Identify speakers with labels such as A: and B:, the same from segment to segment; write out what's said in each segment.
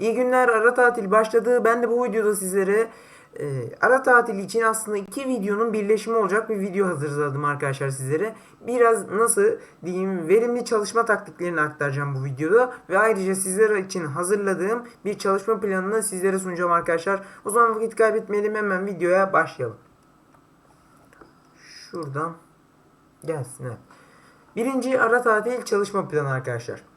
A: İyi günler ara tatil başladı. Ben de bu videoda sizlere e, ara tatil için aslında iki videonun birleşimi olacak bir video hazırladım arkadaşlar sizlere. Biraz nasıl diyeyim verimli çalışma taktiklerini aktaracağım bu videoda. Ve ayrıca sizler için hazırladığım bir çalışma planını sizlere sunacağım arkadaşlar. O zaman vakit kaybetmeyelim hemen videoya başlayalım. Şuradan gelsin evet. Birinci ara tatil çalışma planı arkadaşlar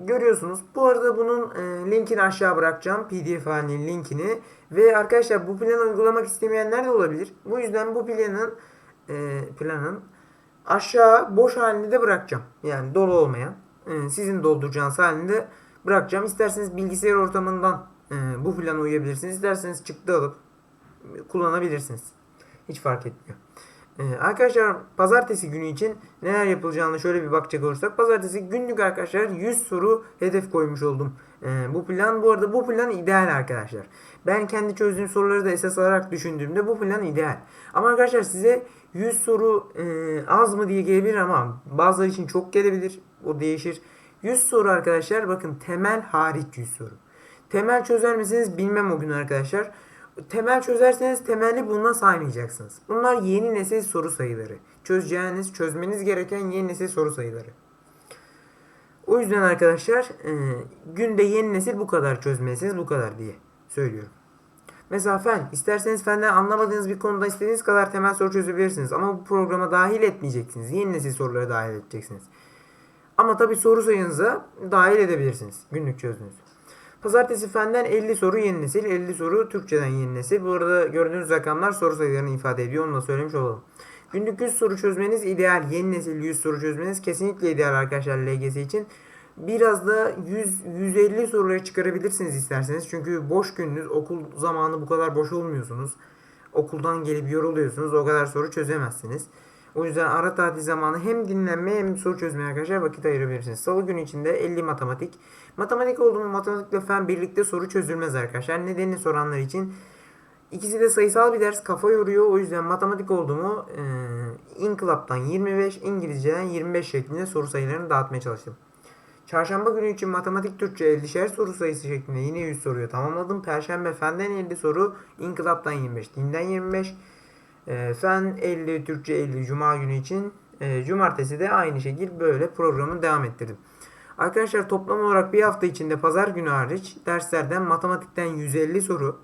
A: görüyorsunuz. Bu arada bunun e, linkini aşağı bırakacağım. PDF halinin linkini. Ve arkadaşlar bu planı uygulamak istemeyenler de olabilir. Bu yüzden bu planın e, planın aşağı boş halini de bırakacağım. Yani dolu olmayan. E, sizin dolduracağınız halini de bırakacağım. İsterseniz bilgisayar ortamından e, bu plana uyabilirsiniz. İsterseniz çıktı alıp kullanabilirsiniz. Hiç fark etmiyor. Ee, arkadaşlar pazartesi günü için neler yapılacağını şöyle bir bakacak olursak pazartesi günlük arkadaşlar 100 soru hedef koymuş oldum. Ee, bu plan bu arada bu plan ideal arkadaşlar. Ben kendi çözdüğüm soruları da esas alarak düşündüğümde bu plan ideal. Ama arkadaşlar size 100 soru e, az mı diye gelebilir ama bazıları için çok gelebilir. O değişir. 100 soru arkadaşlar bakın temel hariç 100 soru. Temel çözer misiniz bilmem o gün arkadaşlar temel çözerseniz temeli buna saymayacaksınız. Bunlar yeni nesil soru sayıları. Çözeceğiniz, çözmeniz gereken yeni nesil soru sayıları. O yüzden arkadaşlar e, günde yeni nesil bu kadar çözmelisiniz bu kadar diye söylüyorum. Mesela fen. isterseniz fenden anlamadığınız bir konuda istediğiniz kadar temel soru çözebilirsiniz. Ama bu programa dahil etmeyeceksiniz. Yeni nesil soruları dahil edeceksiniz. Ama tabi soru sayınıza dahil edebilirsiniz. Günlük çözdüğünüz. Pazartesi fenden 50 soru yeni nesil, 50 soru Türkçeden yeni nesil. Bu arada gördüğünüz rakamlar soru sayılarını ifade ediyor. Onu da söylemiş olalım. Günlük 100 soru çözmeniz ideal. Yeni nesil 100 soru çözmeniz kesinlikle ideal arkadaşlar LGS için. Biraz da 100 150 soruları çıkarabilirsiniz isterseniz. Çünkü boş gününüz, okul zamanı bu kadar boş olmuyorsunuz. Okuldan gelip yoruluyorsunuz. O kadar soru çözemezsiniz. O yüzden ara tatil zamanı hem dinlenme hem soru çözmeye arkadaşlar vakit ayırabilirsiniz. Salı günü içinde 50 matematik. Matematik oldu mu matematikle fen birlikte soru çözülmez arkadaşlar. Nedenini soranlar için ikisi de sayısal bir ders kafa yoruyor. O yüzden matematik oldu mu e, İnkılap'tan 25, İngilizceden 25 şeklinde soru sayılarını dağıtmaya çalıştım. Çarşamba günü için matematik Türkçe 50'şer soru sayısı şeklinde yine 100 soruyu tamamladım. Perşembe fenden 50 soru, İnkılap'tan 25, dinden 25, e, fen 50, Türkçe 50 Cuma günü için. E, cumartesi de aynı şekilde böyle programı devam ettirdim. Arkadaşlar toplam olarak bir hafta içinde pazar günü hariç derslerden matematikten 150 soru,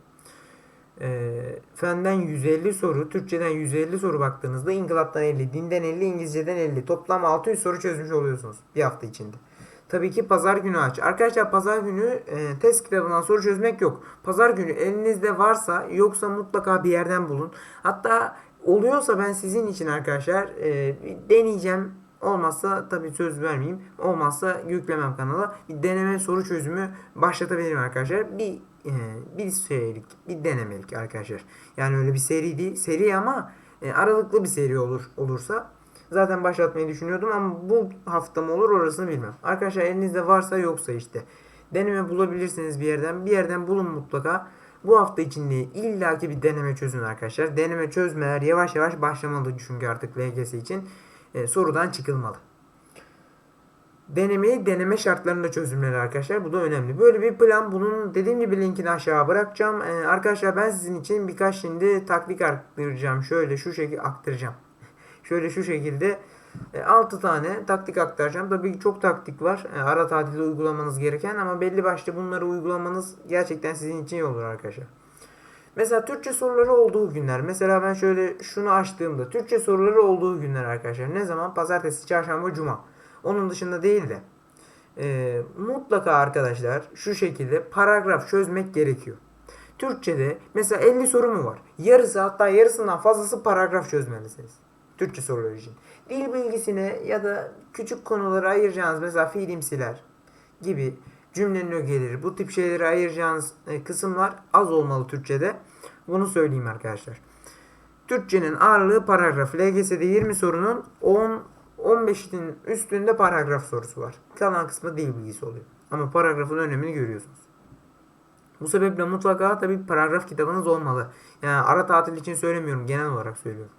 A: e, fenden 150 soru, Türkçeden 150 soru baktığınızda İnkılap'tan 50, dinden 50, İngilizceden 50. Toplam 600 soru çözmüş oluyorsunuz bir hafta içinde. Tabii ki pazar günü aç. Arkadaşlar pazar günü e, test kitabından soru çözmek yok. Pazar günü elinizde varsa yoksa mutlaka bir yerden bulun. Hatta oluyorsa ben sizin için arkadaşlar e, deneyeceğim. Olmazsa tabii söz vermeyeyim. Olmazsa yüklemem kanala. Bir deneme soru çözümü başlatabilirim arkadaşlar. Bir e, bir serilik, bir denemelik arkadaşlar. Yani öyle bir seri değil. Seri ama e, aralıklı bir seri olur olursa Zaten başlatmayı düşünüyordum ama bu hafta mı olur orasını bilmem. Arkadaşlar elinizde varsa yoksa işte. Deneme bulabilirsiniz bir yerden. Bir yerden bulun mutlaka. Bu hafta içinde illaki bir deneme çözün arkadaşlar. Deneme çözmeler yavaş yavaş başlamalı çünkü artık LGS için e, sorudan çıkılmalı. Denemeyi deneme şartlarında çözümleri arkadaşlar. Bu da önemli. Böyle bir plan. Bunun dediğim gibi linkini aşağı bırakacağım. Ee, arkadaşlar ben sizin için birkaç şimdi taktik aktaracağım. Şöyle şu şekilde aktaracağım. Şöyle şu şekilde 6 e, tane taktik aktaracağım. Tabii çok taktik var. E, ara tatilde uygulamanız gereken ama belli başlı bunları uygulamanız gerçekten sizin için iyi olur arkadaşlar. Mesela Türkçe soruları olduğu günler. Mesela ben şöyle şunu açtığımda Türkçe soruları olduğu günler arkadaşlar. Ne zaman? Pazartesi, çarşamba, cuma. Onun dışında değil de e, mutlaka arkadaşlar şu şekilde paragraf çözmek gerekiyor. Türkçe'de mesela 50 soru mu var? Yarısı hatta yarısından fazlası paragraf çözmelisiniz. Türkçe soruları için. Dil bilgisine ya da küçük konuları ayıracağınız mesela fiilimsiler gibi cümlenin ögeleri bu tip şeyleri ayıracağınız e, kısımlar az olmalı Türkçe'de. Bunu söyleyeyim arkadaşlar. Türkçenin ağırlığı paragraf. LGS'de 20 sorunun 10 15'in üstünde paragraf sorusu var. Kalan kısmı dil bilgisi oluyor. Ama paragrafın önemini görüyorsunuz. Bu sebeple mutlaka tabi paragraf kitabınız olmalı. Yani ara tatil için söylemiyorum. Genel olarak söylüyorum.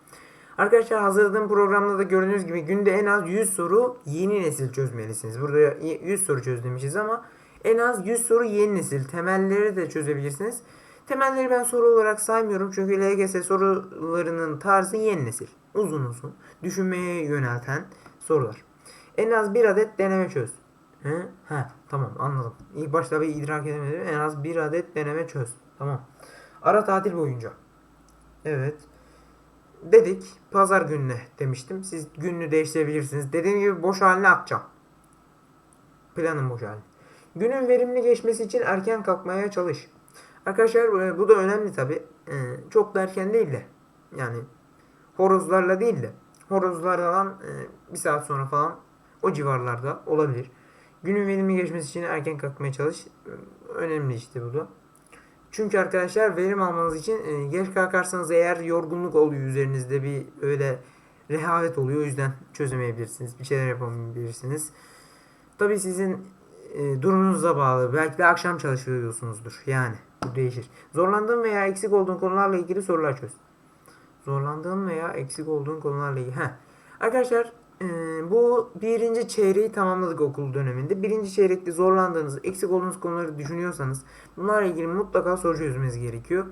A: Arkadaşlar hazırladığım programda da gördüğünüz gibi günde en az 100 soru yeni nesil çözmelisiniz. Burada 100 soru çöz demişiz ama En az 100 soru yeni nesil. Temelleri de çözebilirsiniz. Temelleri ben soru olarak saymıyorum çünkü LGS sorularının tarzı yeni nesil. Uzun uzun. Düşünmeye yönelten sorular. En az bir adet deneme çöz. He? He, tamam anladım. İlk başta bir idrak edemedim. En az bir adet deneme çöz. Tamam. Ara tatil boyunca. Evet. Dedik pazar gününe demiştim. Siz gününü değiştirebilirsiniz. Dediğim gibi boş haline atacağım. Planım boş haline. Günün verimli geçmesi için erken kalkmaya çalış. Arkadaşlar e, bu da önemli tabi. Çok da erken değil de. Yani horozlarla değil de. Horozlardan e, bir saat sonra falan o civarlarda olabilir. Günün verimli geçmesi için erken kalkmaya çalış. E, Önemli işte bu da. Çünkü arkadaşlar verim almanız için e, geç kalkarsanız eğer yorgunluk oluyor üzerinizde bir öyle rehavet oluyor. O yüzden çözemeyebilirsiniz. Bir şeyler yapamayabilirsiniz. Tabii sizin e, durumunuza bağlı. Belki de akşam çalışıyorsunuzdur. Yani bu değişir. Zorlandığın veya eksik olduğun konularla ilgili sorular çöz. Zorlandığın veya eksik olduğun konularla ilgili. Heh. Arkadaşlar bu birinci çeyreği tamamladık okul döneminde. Birinci çeyrekte zorlandığınız, eksik olduğunuz konuları düşünüyorsanız bunlarla ilgili mutlaka soru çözmeniz gerekiyor.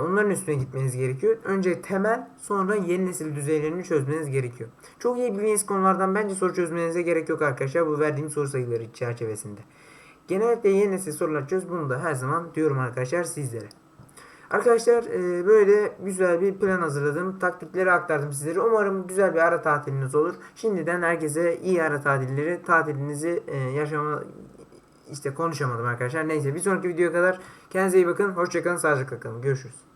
A: Onların üstüne gitmeniz gerekiyor. Önce temel sonra yeni nesil düzeylerini çözmeniz gerekiyor. Çok iyi bildiğiniz konulardan bence soru çözmenize gerek yok arkadaşlar bu verdiğim soru sayıları çerçevesinde. Genellikle yeni nesil sorular çöz bunu da her zaman diyorum arkadaşlar sizlere. Arkadaşlar e, böyle güzel bir plan hazırladım. Taktikleri aktardım sizlere. Umarım güzel bir ara tatiliniz olur. Şimdiden herkese iyi ara tatilleri. Tatilinizi e, yaşama işte konuşamadım arkadaşlar. Neyse bir sonraki videoya kadar kendinize iyi bakın. Hoşçakalın. Sağlıcakla kalın. Görüşürüz.